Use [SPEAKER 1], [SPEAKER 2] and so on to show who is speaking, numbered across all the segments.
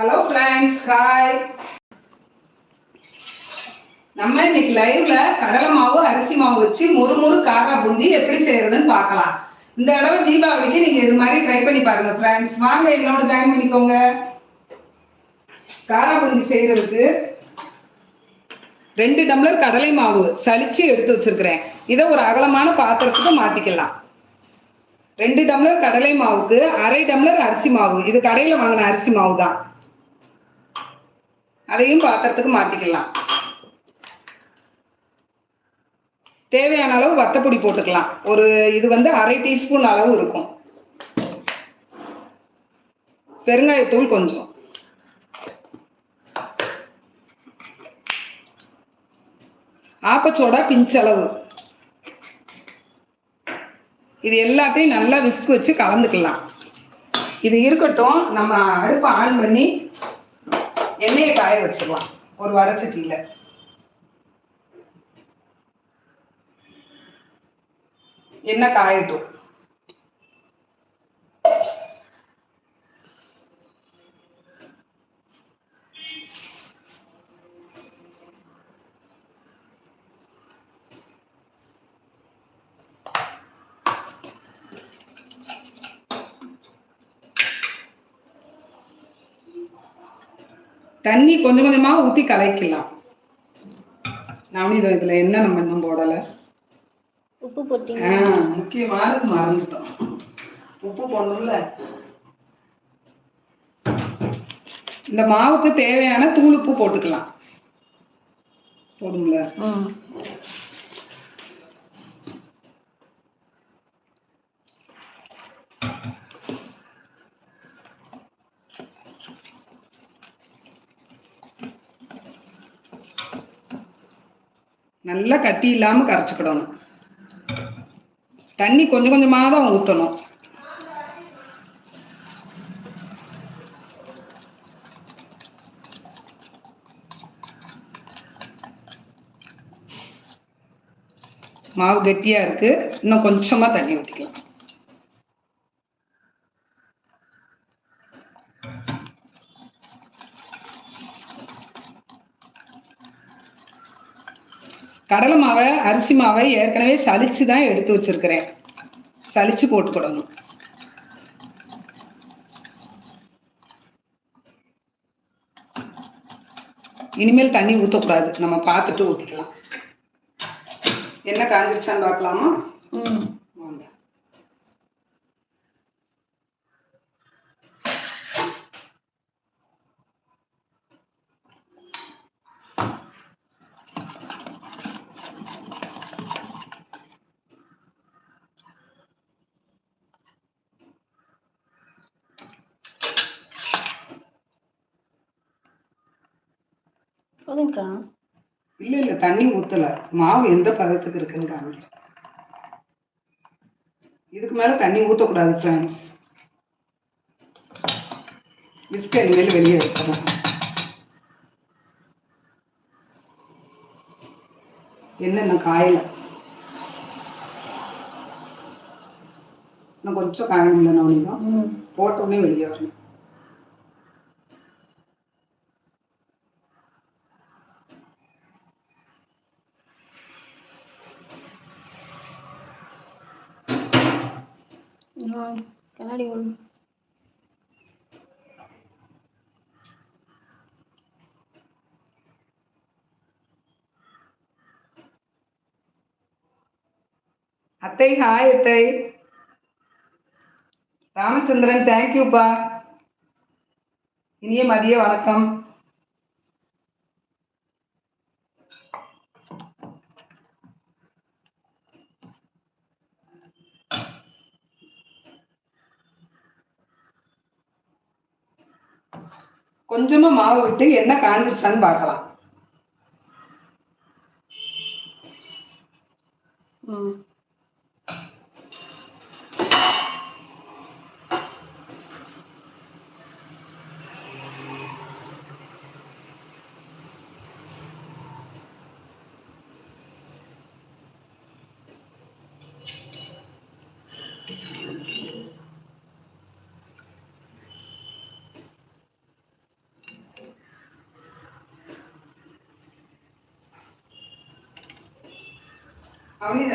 [SPEAKER 1] Hello friends hi நம்ம இன்னைக்கு லைவ்ல கடலை மாவு அரிசி மாவு வச்சு மொறு மொறு காரா பூந்தி எப்படி செய்யறதுன்னு பார்க்கலாம். இந்த தடவை தீபாவளிக்கு நீங்க இது மாதிரி ட்ரை பண்ணி பாருங்க ஃப்ரெண்ட்ஸ் வாங்க என்னோட ஜாயின் பண்ணிக்கோங்க. காரா பூந்தி செய்யறதுக்கு ரெண்டு டம்ளர் கடலை மாவு சளிச்சு எடுத்து வச்சிருக்கிறேன். இதை ஒரு அகலமான பாத்திரத்துக்கு மாத்திக்கலாம். ரெண்டு டம்ளர் கடலை மாவுக்கு அரை டம்ளர் அரிசி மாவு. இது கடையில வாங்கின அரிசி மாவு தான் அதையும் பாத்திரத்துக்கு மாத்திக்கலாம். தேவையான அளவு வத்தப்பொடி போட்டுக்கலாம். ஒரு இது வந்து அரை டீஸ்பூன் அளவு இருக்கும். பெருங்காயத்தூள் கொஞ்சம். ஆப்பச்சோடா பிஞ்சளவு இது எல்லாத்தையும் நல்லா விஸ்க் வச்சு கலந்துக்கலாம். இது இருக்கட்டும் நம்ம அடுப்பை ஆன் பண்ணி எண்ணெயை காய வச்சிடலாம். ஒரு வடச்சட்டியில் எண்ணெய் காயட்டும். தண்ணி கொஞ்சம் கொஞ்சமா ஊத்தி கலக்கலாம் நவநீதம் இதுல என்ன நம்ம இன்னும் போடல.
[SPEAKER 2] உப்பு போட்டீங்க.
[SPEAKER 1] முக்கியமானது மறந்துட்டோம். உப்பு போடணும்ல. இந்த மாவுக்கு தேவையான தூள் உப்பு போட்டுக்கலாம். போதும்ல? நல்லா கட்டி இல்லாம கரைச்சுக்கிடணும். தண்ணி கொஞ்சம் கொஞ்சமா தான் ஊற்றணும் மாவு கெட்டியா இருக்கு. இன்னும் கொஞ்சமா தண்ணி ஊற்றிக்கலாம் கடலை மாவை அரிசி மாவை ஏற்கனவே சளிச்சு தான் எடுத்து வச்சிருக்கிறேன். சளிச்சு போட்டுக்கிடணும் இனிமேல் தண்ணி ஊற்றக்கூடாது நம்ம பார்த்துட்டு ஊற்றிக்கலாம் என்ன காஞ்சிருச்சான்னு பார்க்கலாமா?
[SPEAKER 2] ம்
[SPEAKER 1] வாங்க
[SPEAKER 2] போதுங்கக்கா
[SPEAKER 1] இல்ல இல்ல ஊத்தல மாவு எந்த பதத்துக்கு இருக்குன்னு காமிக்கிறேன். இதுக்கு மேல தண்ணி ஊத்தக்கூடாது ஃப்ரெண்ட்ஸ் பிஸ்கட் இனிமேல் வெளியே வைக்கணும். என்னென்ன காயல? இன்னும் கொஞ்சம் காயமில்லை நவனிதான்
[SPEAKER 2] ம்.
[SPEAKER 1] போட்ட உடனே வெளியே வரணும்
[SPEAKER 2] ஆ கண்ணாடி ஒன்று
[SPEAKER 1] அத்தை ஹாய் அத்தை ராமச்சந்திரன் தேங்க்யூப்பா இனிய மதிய வணக்கம். கொஞ்சமா மாவு விட்டு என்ன காஞ்சிருச்சான்னு பார்க்கலாம்.
[SPEAKER 2] ம்.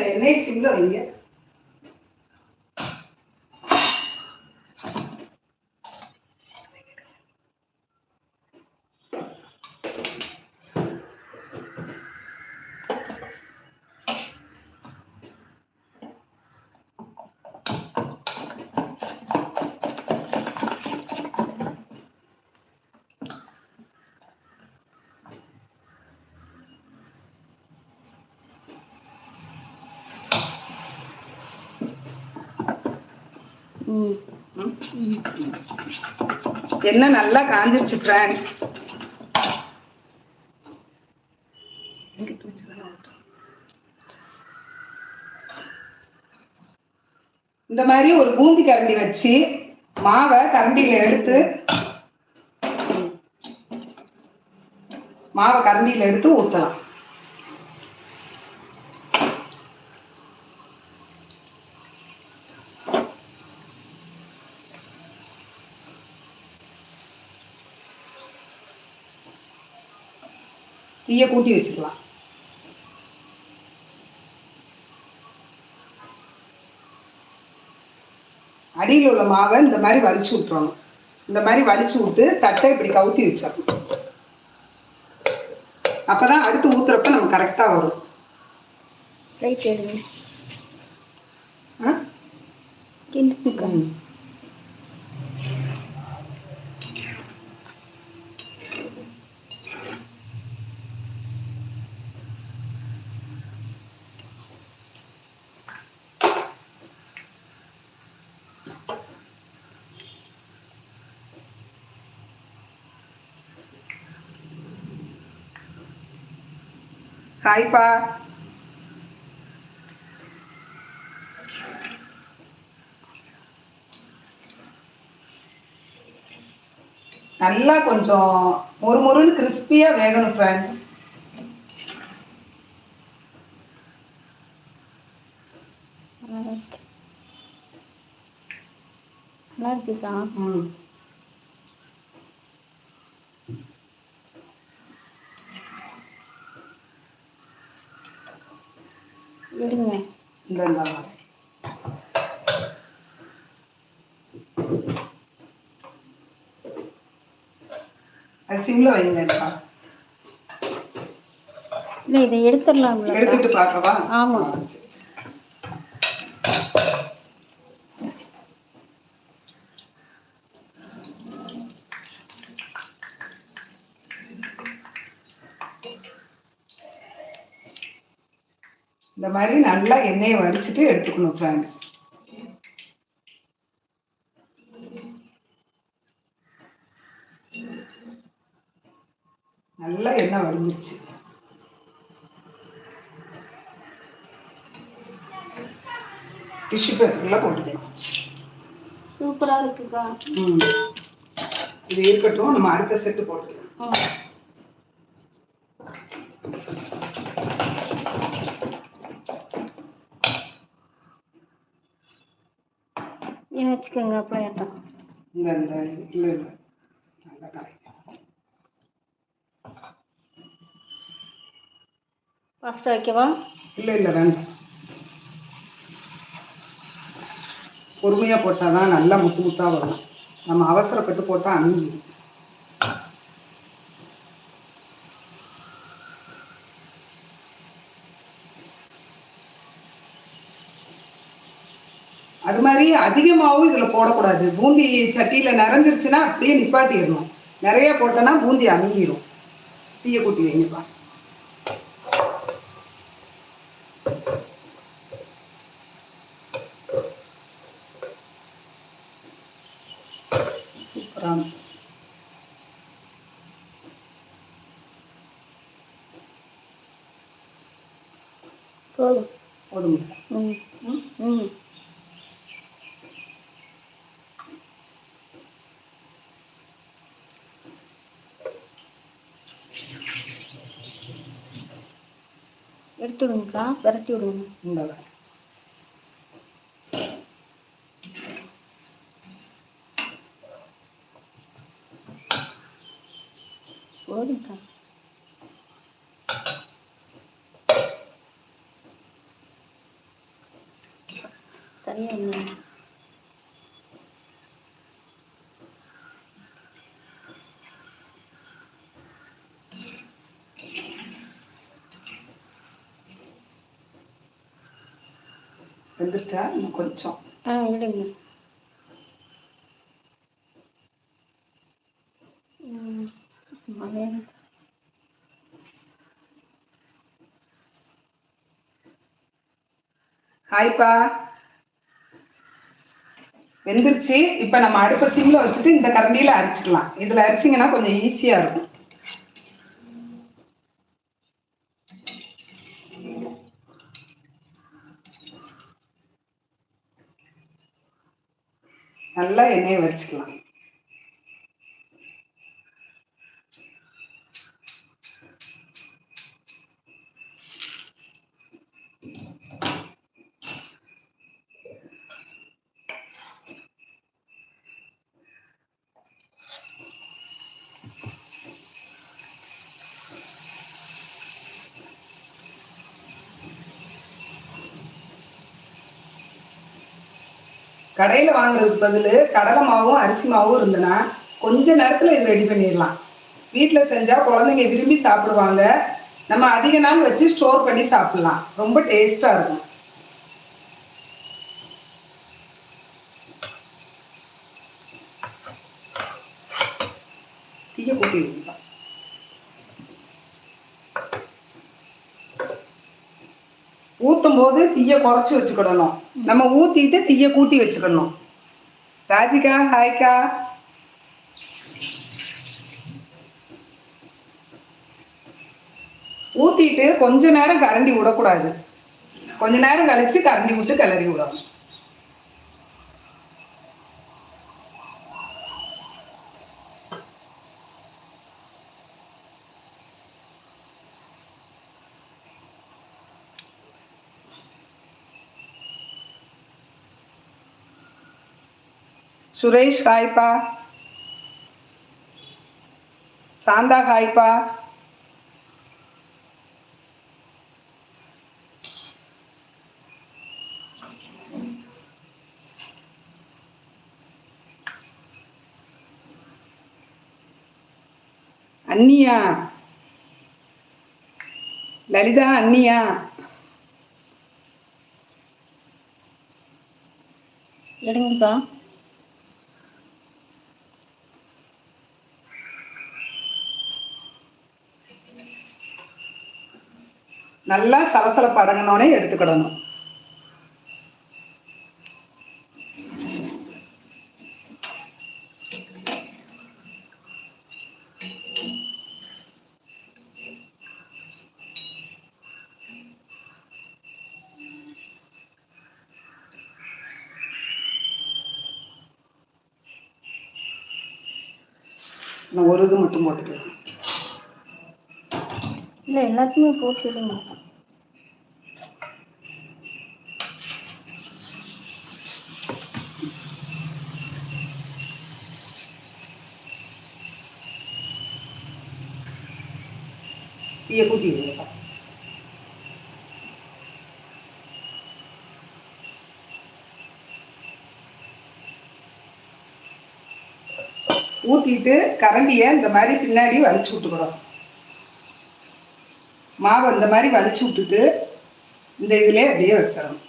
[SPEAKER 1] அவனே இதில் எண்ணெய் சிம்ல வைங்க என்ன நல்லா காஞ்சிருச்சு ஃப்ரெண்ட்ஸ் இந்த மாதிரி ஒரு பூந்தி கரண்டி வச்சு மாவை கரண்டியில எடுத்து மாவை கரண்டியில எடுத்து ஊத்தலாம். தீய கூட்டி வச்சுக்கலாம் அடியில் உள்ள மாவை இந்த மாதிரி வலிச்சு விட்டுறணும் இந்த மாதிரி வலிச்சு விட்டு தட்டை இப்படி கவுத்தி வச்சிடணும் அப்பதான் அடுத்து ஊத்துறப்ப நம்ம கரெக்டா வரும்
[SPEAKER 2] ரைட்
[SPEAKER 1] ஆ? ஹாய்ப்பா நல்லா கொஞ்சம் மொறு மொறுன்னு கிறிஸ்பியா வேகணும் ஃப்ரெண்ட்ஸ்
[SPEAKER 2] நல்லா இருக்குக்கா
[SPEAKER 1] ம்
[SPEAKER 2] எடுங்க
[SPEAKER 1] இந்த. அது சிம்ல
[SPEAKER 2] இல்லை இதை எடுத்துடலாம்ல
[SPEAKER 1] எடுத்துட்டு பார்க்கவா
[SPEAKER 2] ஆமா.
[SPEAKER 1] இந்த மாதிரி நல்லா எண்ணெயை வடிச்சிட்டு எடுத்துக்கணும் ஃப்ரெண்ட்ஸ் நல்லா எண்ணெய் வடிஞ்சிருச்சு. டிஷ்யூ பேப்பரில் போட்டுக்கலாம்
[SPEAKER 2] சூப்பராக இருக்குக்கா.
[SPEAKER 1] ம். இது இருக்கட்டும் நம்ம அடுத்த செட்டு போட்டுக்கலாம்
[SPEAKER 2] ம் இதை வச்சுக்கோங்க ஏட்டம்
[SPEAKER 1] இந்த இந்த இல்லை இல்லை. நல்லா கரெக்ட்
[SPEAKER 2] ஃபாஸ்ட்டாக வைக்கவா?
[SPEAKER 1] இல்லை இல்லை வேண்டாம் பொறுமையாக போட்டால் தான் நல்லா முத்து முத்தாக வரும். நம்ம அவசரப்பட்டு போட்டால் அணுகிடும் அது மாதிரி அதிகமாகவும் இதில் போடக்கூடாது. பூந்தி சட்டியில் நிறைஞ்சிருச்சுன்னா அப்படியே நிப்பாட்டிடணும். நிறைய போட்டோன்னா பூந்தி அமுங்கிடும் தீய கூட்டி வைங்கப்பா. சூப்பரான
[SPEAKER 2] போதும்.
[SPEAKER 1] போதும்
[SPEAKER 2] ம்
[SPEAKER 1] ம்
[SPEAKER 2] ம் எடுத்து விடுங்கக்கா விரட்டி விடுங்க
[SPEAKER 1] இந்த
[SPEAKER 2] போதும்க்கா நிறைய இல்லை
[SPEAKER 1] வெந்துருச்சா இன்னும் கொஞ்சம்.
[SPEAKER 2] ஆ மலையாள
[SPEAKER 1] ஹாய்ப்பா. வெந்துருச்சு. இப்போ நம்ம அடுப்பை சிம்ல வச்சுட்டு இந்த கரண்டியில் அரைச்சிக்கலாம். இதில் அரைச்சிங்கன்னா கொஞ்சம் ஈஸியாக இருக்கும். நல்லா எண்ணெயை வச்சுக்கலாம். கடையில் வாங்குறதுக்கு பதில் கடலை மாவும் அரிசி மாவும் இருந்ததுன்னா கொஞ்ச நேரத்தில் இது ரெடி பண்ணிடலாம். வீட்டில் செஞ்சால் குழந்தைங்க விரும்பி சாப்பிடுவாங்க. நம்ம அதிக நாள் வச்சு ஸ்டோர் பண்ணி சாப்பிடலாம். ரொம்ப டேஸ்ட்டாக இருக்கும் தீய கூட்டி வைக்கலாம் ஊத்தும் தீயை தீய குறைச்சி வச்சுக்கிடணும். நம்ம ஊத்திட்டு தீய கூட்டி வச்சுக்கணும். ராஜிகா ஹாய்க்கா ஊத்திட்டு கொஞ்ச நேரம் கரண்டி விடக்கூடாது. கொஞ்ச நேரம் கழிச்சு கரண்டி விட்டு கிளறி விடணும். சுரேஷ் ஹாய்ப்பா. சாந்தா ஹாய்ப்பா. அண்ணியா. லலிதா அண்ணியா.
[SPEAKER 2] எடுங்கக்கா.
[SPEAKER 1] நல்லா சலசலப்பு அடங்கினோடனே எடுத்துக்கிடணும். நான் ஒரு இது மட்டும் போட்டுக்கலாம்.
[SPEAKER 2] இல்லை எல்லாத்தையுமே போட்டு
[SPEAKER 1] தீய கூட்டி வைங்க. ஊத்திட்டு கரண்டியை இந்த மாதிரி பின்னாடி வலிச்சு விட்டுக்கணும் மாவை இந்த மாதிரி வலிச்சு விட்டுட்டு இந்த இதுலயே அப்படியே வச்சிடணும்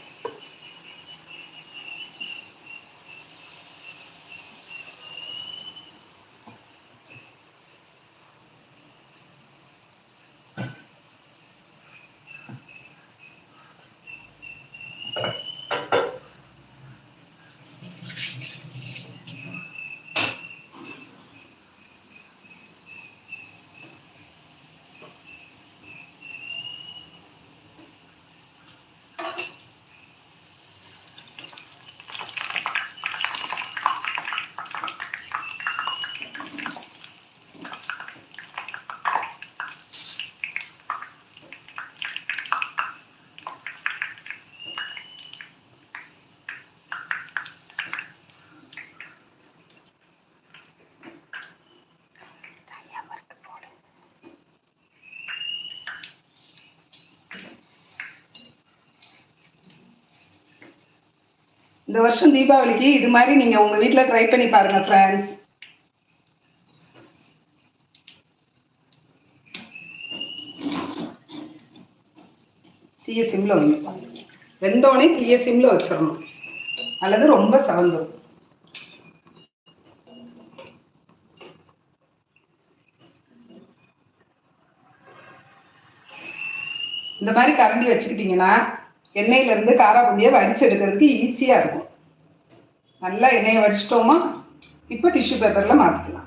[SPEAKER 1] இந்த வருஷம் தீபாவளிக்கு இது மாதிரி நீங்கள் உங்கள் வீட்டில் ட்ரை பண்ணி பாருங்கள் ஃப்ரெண்ட்ஸ் தீய சிம்ல வைங்க வெந்தோடனே தீய சிம்ல வச்சிடணும். அல்லது ரொம்ப சவந்துடும் இந்த மாதிரி கரண்டி வச்சுக்கிட்டிங்கன்னா எண்ணெயிலேருந்து காராபுந்தியை வடிச்சு எடுக்கிறதுக்கு ஈஸியா இருக்கும். நல்லா எண்ணெயை வடிச்சிட்டோமா? இப்போ டிஷ்யூ பேப்பர்ல மாத்திக்கலாம்.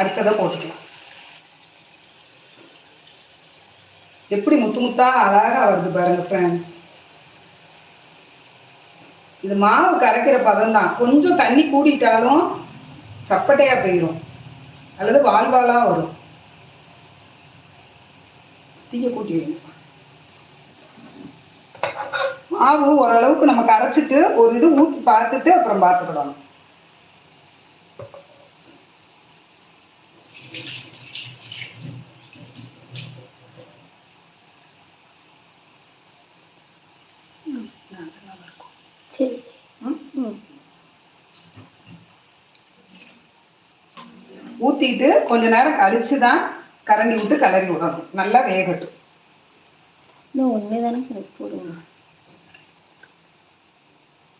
[SPEAKER 1] அடுத்ததை போட்டுக்கலாம். எப்படி முத்து முத்தா அழகா வருது பாருங்க ஃப்ரெண்ட்ஸ் இது மாவு கரைக்கிற பதம் தான் கொஞ்சம் தண்ணி கூடிட்டாலும் சப்பட்டையாக போயிடும் அல்லது வாழ்வாலாக வரும். தீய கூட்டி வைங்க. மாவு ஓரளவுக்கு நம்ம கரைச்சிட்டு ஒரு இது ஊற்றி பார்த்துட்டு அப்புறம் பார்த்துக்கிடணும்
[SPEAKER 2] சரி
[SPEAKER 1] ம்
[SPEAKER 2] ம்
[SPEAKER 1] ஊற்றிட்டு கொஞ்ச நேரம் கழிச்சு தான் கரண்டி விட்டு கிளறி விடணும். நல்லா வேகட்டும்.
[SPEAKER 2] இன்னும் ஒன்றே தானே எனக்கு போடுங்க.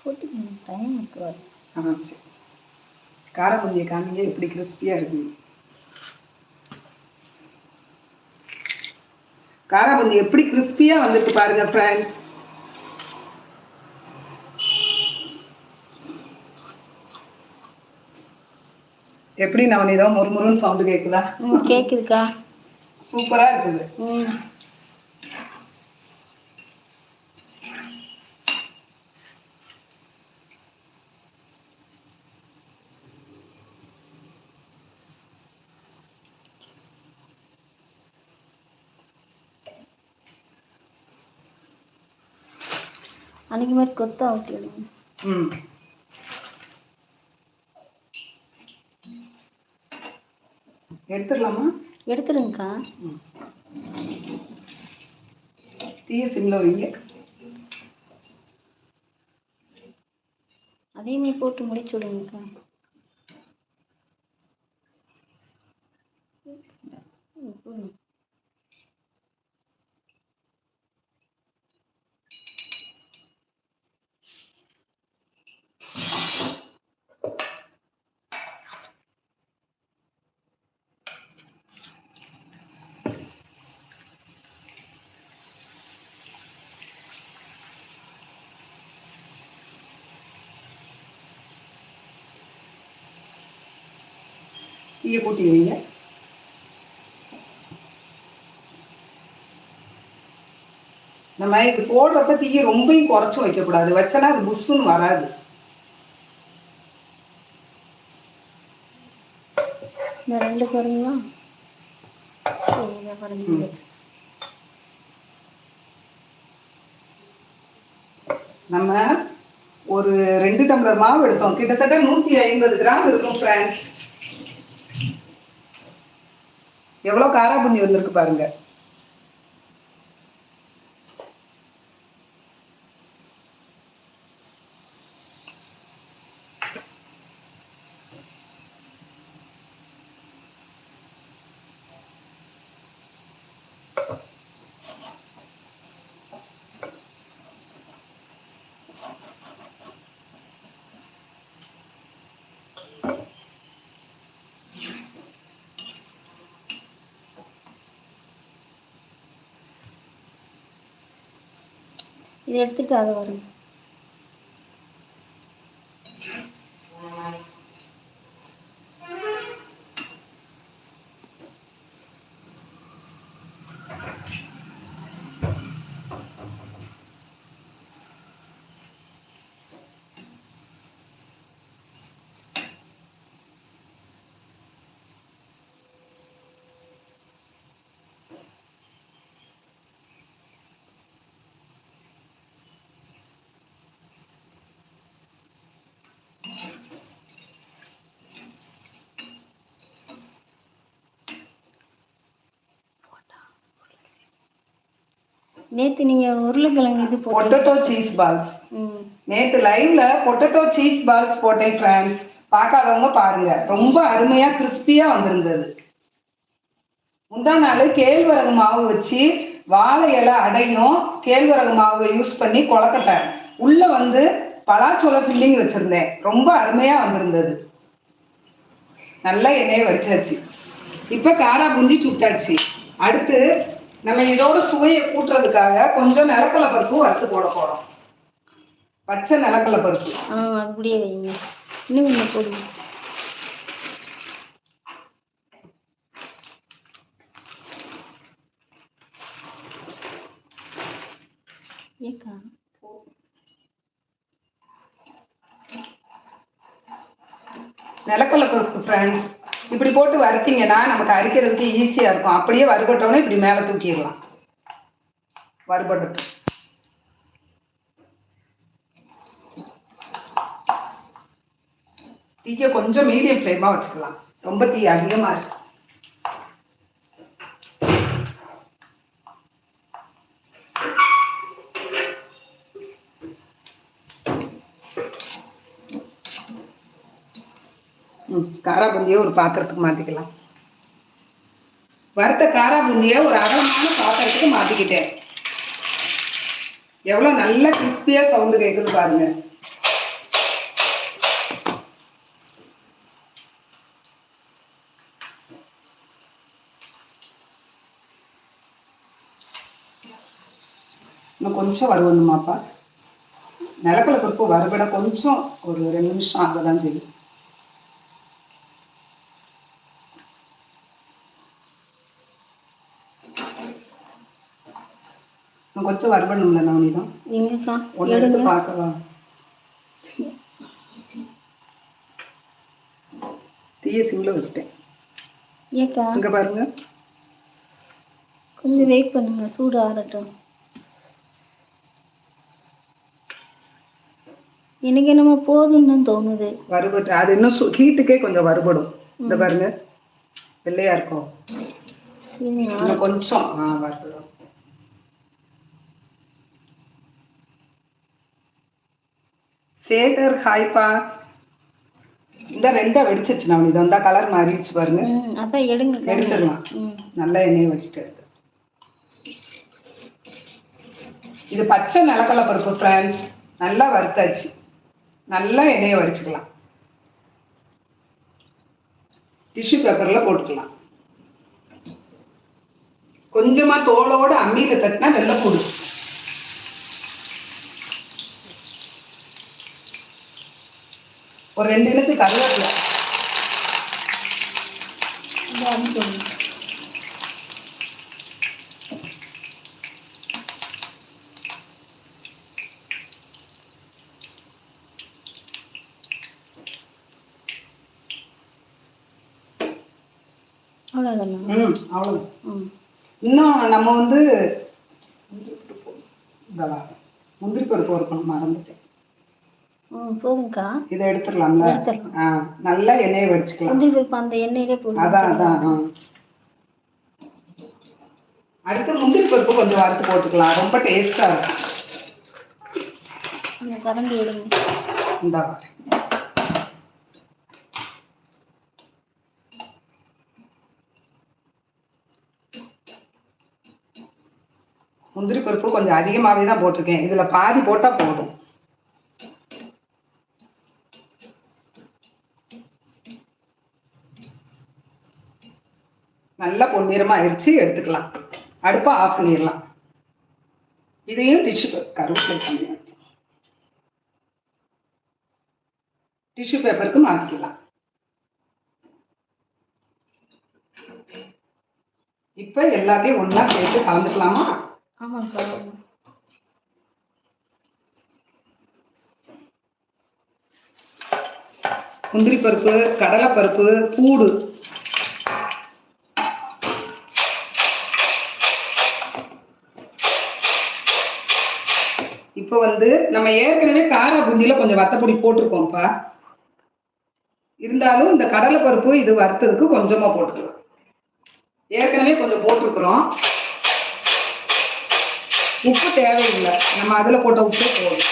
[SPEAKER 2] போட்டுக்கோங்க டைம் இருக்கு
[SPEAKER 1] ஆ சரி. காரக்குஞ்சியை காமிங்க எப்படி கிறிஸ்பியாக இருக்கு. காராபுந்தி எப்படி கிறிஸ்பியாக வந்திருக்கு பாருங்க ஃப்ரெண்ட்ஸ் எப்படி நவனிதா முறுமுறுன்னு சவுண்டு கேட்குதா
[SPEAKER 2] ம் கேட்குதுக்கா
[SPEAKER 1] சூப்பராக இருக்குது.
[SPEAKER 2] அன்னைக்கு மாதிரி கொத்தா ஊட்டி விடுங்க
[SPEAKER 1] ம். எடுத்துடலாமா?
[SPEAKER 2] எடுத்துருங்கக்கா.
[SPEAKER 1] தீய சிம்ல வைங்க.
[SPEAKER 2] அதையுமே போட்டு முடிச்சு விடுங்கக்கா ம், போதும்.
[SPEAKER 1] தீய கூட்டி வைங்க நம்ம இது போடுறப்ப தீய ரொம்பவும் குறைச்சும் வைக்கக்கூடாது. வச்சனா அது புஷ்ஷுன்னு வராது.
[SPEAKER 2] ரெண்டு பாருங்களா? பாருங்க.
[SPEAKER 1] நம்ம ஒரு ரெண்டு டம்ளர் மாவு எடுத்தோம். கிட்டத்தட்ட நூத்தி ஐம்பது கிராம் இருக்கும் ஃப்ரெண்ட்ஸ் எவ்வளவு காராபுந்தி வந்திருக்கு பாருங்க.
[SPEAKER 2] எடுத்துகிட்டு அதை வரும். நேத்து நீங்க உருளைக்கிழங்கு இது போட்டு
[SPEAKER 1] பொட்டேட்டோ சீஸ் பால்ஸ் நேத்து லைவ்ல பொட்டேட்டோ சீஸ் பால்ஸ் போட்டேன் ஃப்ரெண்ட்ஸ் பார்க்காதவங்க பாருங்க. ரொம்ப அருமையா கிறிஸ்பியா வந்திருந்தது. முந்தா நாள் கேழ்வரகு மாவு வச்சு வாழை இலை அடையும் கேழ்வரகு மாவை யூஸ் பண்ணி கொலக்கட்டை உள்ள வந்து பலாச்சோள ஃபில்லிங் வச்சிருந்தேன். ரொம்ப அருமையா வந்திருந்தது. நல்லா எண்ணெயை வடிச்சாச்சு. இப்போ காரா பூந்தி சுட்டாச்சு. அடுத்து நம்ம இதோட சுவையை கூட்டுறதுக்காக கொஞ்சம் நிலக்கடலை பருப்பு வறுத்து போட போறோம். பச்சை நிலக்கடலை பருப்பு.
[SPEAKER 2] ஆ அப்படியே வைங்க. இன்னும் கொஞ்சம் போடுங்க. ஏக்கா.
[SPEAKER 1] நிலக்கடலை பருப்பு ஃப்ரெண்ட்ஸ் இப்படி போட்டு வறுத்தீங்கன்னா நமக்கு அரிக்கிறதுக்கு ஈஸியாக இருக்கும். அப்படியே வறுபட்டோன்னே இப்படி மேலே தூக்கிடலாம். வறுபடட்டும். தீய கொஞ்சம் மீடியம் ஃப்ளேமாக வச்சுக்கலாம். ரொம்ப தீ அதிகமாக இருக்கும் காராபூந்தியை காரா ஒரு பாத்திரத்துக்கு மாற்றிக்கலாம் வறுத்த காராபூந்தியை ஒரு அகலமான பாத்திரத்துக்கு மாற்றிக்கிட்டேன் எவ்வளோ நல்ல கிறிஸ்பியாக சவுண்டு கேட்குது பாருங்க. இன்னும் கொஞ்சம் வருவணுமாப்பா நிலக்கடலை பருப்பு வறுபட கொஞ்சம் ஒரு ரெண்டு நிமிஷம் ஆக தான் செய்யும். கொஞ்சம் வறுபடணும்ல நவனிதான்
[SPEAKER 2] எங்கக்கா
[SPEAKER 1] ஒன்று எடுத்து பார்க்கலாம். தீய சிம்ல வச்சுட்டேன்.
[SPEAKER 2] ஏக்கா?
[SPEAKER 1] இங்க பாருங்க.
[SPEAKER 2] கொஞ்சம் வெயிட் பண்ணுங்க சூடு ஆறட்டும். எனக்கு என்னமோ போதும்னு தான் தோணுது.
[SPEAKER 1] வறுபட்டு அது இன்னும் ஹீட்டுக்கே கொஞ்சம் வறுபடும். இந்த பாருங்க. வெள்ளையா இருக்கும். இன்னும் கொஞ்சம். ஆ வறுபடும். சேகர் ஹாய்ப்பா இந்த ரெண்டா வெடிச்சிச்சு நான் இது வந்தா கலர் மாறிடுச்சு பாருங்க.
[SPEAKER 2] அதான் எடுங்க.
[SPEAKER 1] எடுத்துடலாம். நல்லா எண்ணெயை வச்சுட்டு. இது பச்சை நிலக்கடலை பருப்பு ஃப்ரெண்ட்ஸ் நல்லா வறுத்தாச்சு. நல்லா எண்ணெயை வடிச்சுக்கலாம். டிஷ்யூ பேப்பரில் போட்டுக்கலாம். கொஞ்சமா தோலோட அம்மியில தட்டினா வெள்ளைப்பூடு ஒரு ரெண்டு இனத்து கருவேப்பிலை. இன்னும் நம்ம வந்து முந்திரி பருப்பு இருக்கணும் மறந்துட்டேன்.
[SPEAKER 2] போதும்க்கா
[SPEAKER 1] இதை எடுத்துடலாம்ல? நல்லா எண்ணெயை வடிச்சுக்கலாம்.
[SPEAKER 2] முந்திரி பருப்பு அந்த எண்ணெயிலே
[SPEAKER 1] அதான்
[SPEAKER 2] போடுங்க
[SPEAKER 1] அதான் ஆ. அடுத்து முந்திரி பருப்பு கொஞ்சம் வறுத்து போட்டுக்கலாம். ரொம்ப டேஸ்டா இருக்கும்.
[SPEAKER 2] கரண்டி எடுங்க.
[SPEAKER 1] இந்தா. முந்திரி பருப்பு கொஞ்சம் அதிகமாகவே தான் போட்டிருக்கேன். இதில் பாதி போட்டால் போதும். நல்லா பொன்னிறமாக அரிச்சு எடுத்துக்கலாம். அடுப்பை ஆஃப் பண்ணிடலாம். இதையும் டிஷ்யூ கருவேப்பிலை பண்ணி டிஷ்யூ பேப்பருக்கு மாற்றிக்கலாம் இப்போ எல்லாத்தையும் ஒன்றா சேர்த்து கலந்துக்கலாமா?
[SPEAKER 2] ஆமாக்கா
[SPEAKER 1] முந்திரி பருப்பு கடலை பருப்பு பூடு நம்ம ஏற்கனவே காரா பூந்தியில கொஞ்சம் வத்தப்பொடி போட்டிருக்கோம்ப்பா. இருந்தாலும் இந்த கடலை பருப்பு இது வறுத்ததுக்கு கொஞ்சமா போட்டுக்கலாம். ஏற்கனவே கொஞ்சம் போட்டிருக்கிறோம். உப்பு தேவையில்லை. நம்ம அதில் போட்ட உப்பே போதும்.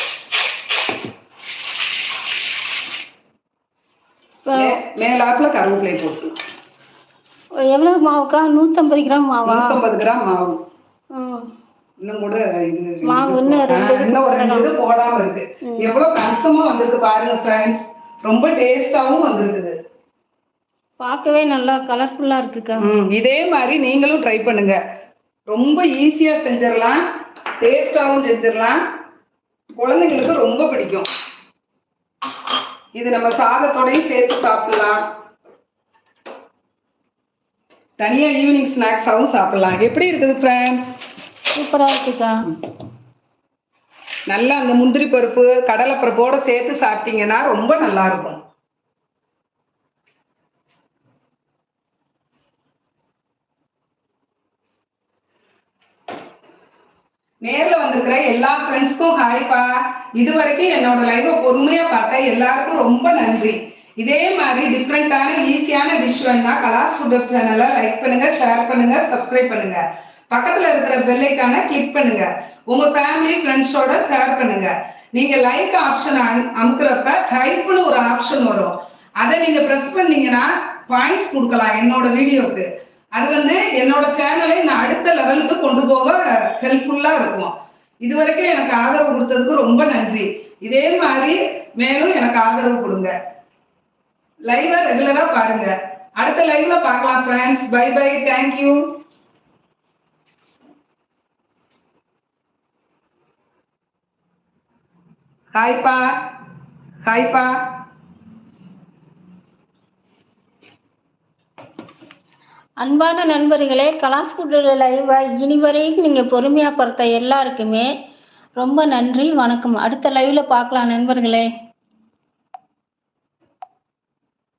[SPEAKER 1] மேலாப்புல கருவேப்பிலை போட்டு.
[SPEAKER 2] எவ்வளவு மாவுக்கா? நூற்றம்பது கிராம் மாவா?
[SPEAKER 1] நூற்றம்பது கிராம் மாவு. இன்னும் கூட இது
[SPEAKER 2] இன்னும்
[SPEAKER 1] ஒரு ரெண்டு இது போடாம இருக்கு. எவ்வளவு கணிசமா வந்திருக்கு பாருங்க ஃப்ரெண்ட்ஸ் ரொம்ப டேஸ்டாவும் வந்திருக்குது.
[SPEAKER 2] பார்க்கவே நல்லா கலர்ஃபுல்லாக இருக்குக்கா.
[SPEAKER 1] இதே மாதிரி நீங்களும் ட்ரை பண்ணுங்க. ரொம்ப ஈஸியா செஞ்சிடலாம். டேஸ்டாவும் செஞ்சிடலாம். குழந்தைங்களுக்கு ரொம்ப பிடிக்கும். இது நம்ம சாதத்தோடையும் சேர்த்து சாப்பிடலாம். தனியா ஈவினிங் ஸ்நாக்ஸாவும் சாப்பிடலாம். எப்படி இருக்குது ஃப்ரெண்ட்ஸ்
[SPEAKER 2] சூப்பரா இருக்குக்கா.
[SPEAKER 1] நல்லா அந்த முந்திரி பருப்பு கடலை பருப்போட சேர்த்து சாப்பிட்டீங்கன்னா ரொம்ப நல்லா இருக்கும். நேர்ல வந்திருக்கிற எல்லா ஃப்ரெண்ட்ஸ்க்கும் ஹாய்ப்பா இது வரைக்கும் என்னோட லைவை பொறுமையா பார்த்த எல்லாருக்கும் ரொம்ப நன்றி. இதே மாதிரி டிஃப்ரெண்டான ஈஸியான டிஷ் வேணா கலாஸ் ஃபுட் சேனலை லைக் பண்ணுங்க ஷேர் பண்ணுங்க சப்ஸ்கிரைப் பண்ணுங்க. பக்கத்துல இருக்கிற பெல்லைக்கான கிளிக் பண்ணுங்க. உங்க ஃபேமிலி ஃப்ரெண்ட்ஸோட ஷேர் பண்ணுங்க. நீங்க லைக் ஆப்ஷன் அமுக்குறப்ப ஹைப்னு ஒரு ஆப்ஷன் வரும். அதை நீங்க ப்ரெஸ் பண்ணீங்கன்னா பாயிண்ட்ஸ் கொடுக்கலாம் என்னோட வீடியோக்கு. அது வந்து என்னோட சேனலை நான் அடுத்த லெவலுக்கு கொண்டு போக ஹெல்ப்ஃபுல்லா இருக்கும். இது வரைக்கும் எனக்கு ஆதரவு கொடுத்ததுக்கு ரொம்ப நன்றி. இதே மாதிரி மேலும் எனக்கு ஆதரவு கொடுங்க. லைவா ரெகுலரா பாருங்க. அடுத்த லைவ்ல பார்க்கலாம் friends bye bye thank you ஹாய்ப்பா. ஹாய்ப்பா.
[SPEAKER 2] அன்பான நண்பர்களே கலாஸ் ஃபுட் லைவை இனி வரைக்கும் நீங்கள் பொறுமையாக பார்த்த எல்லாருக்குமே ரொம்ப நன்றி வணக்கம். அடுத்த லைவில் பார்க்கலாம் நண்பர்களே.